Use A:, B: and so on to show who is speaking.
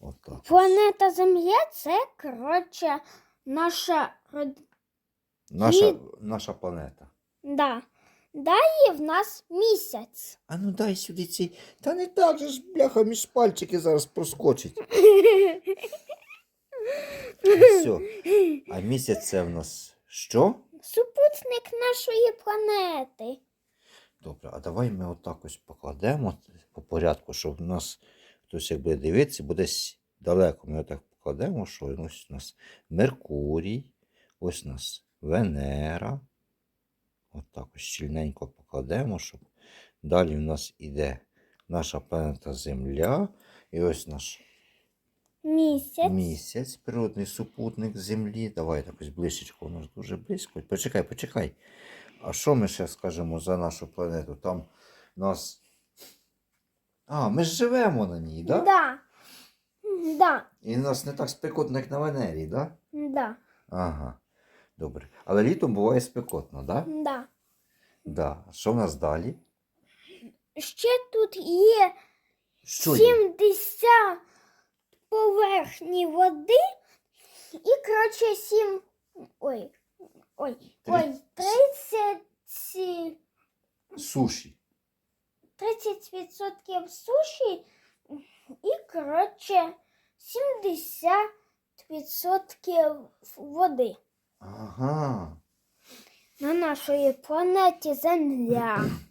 A: Отак.
B: Планета Земля це, коротше, наша род...
A: Наша, наша планета.
B: Да. Далі в нас місяць.
A: А ну дай сюди цей. Та не так же ж, бляха, між пальчики зараз проскочить. Все. А місяць це в нас що?
B: Супутник нашої планети.
A: Добре, а давай ми отак ось покладемо по порядку, щоб в нас хтось як буде дивитися, буде далеко. Ми отак покладемо, що ось у нас Меркурій, ось у нас Венера. Отак ось щільненько покладемо, щоб далі в нас іде наша планета Земля. І ось наш
B: Місяць.
A: місяць, природний супутник Землі. Давай так ось ближчечко, воно ж дуже близько. Почекай, почекай. А що ми ще скажемо за нашу планету? Там нас. А, ми ж живемо на ній, так? Да?
B: Да. Да.
A: І нас не так спекотно, як на Венері, так? Да?
B: Да.
A: Ага. Добре. Але літом буває спекотно, так? Да?
B: Да.
A: Да. Що в нас далі?
B: Ще тут є
A: Що є?
B: 70 поверхні води і, коротше, 7. Ой. Ой. Ой, 30.
A: Суші.
B: 30% суші і, коротше, 70% води
A: Ага.
B: на нашій планеті Земля.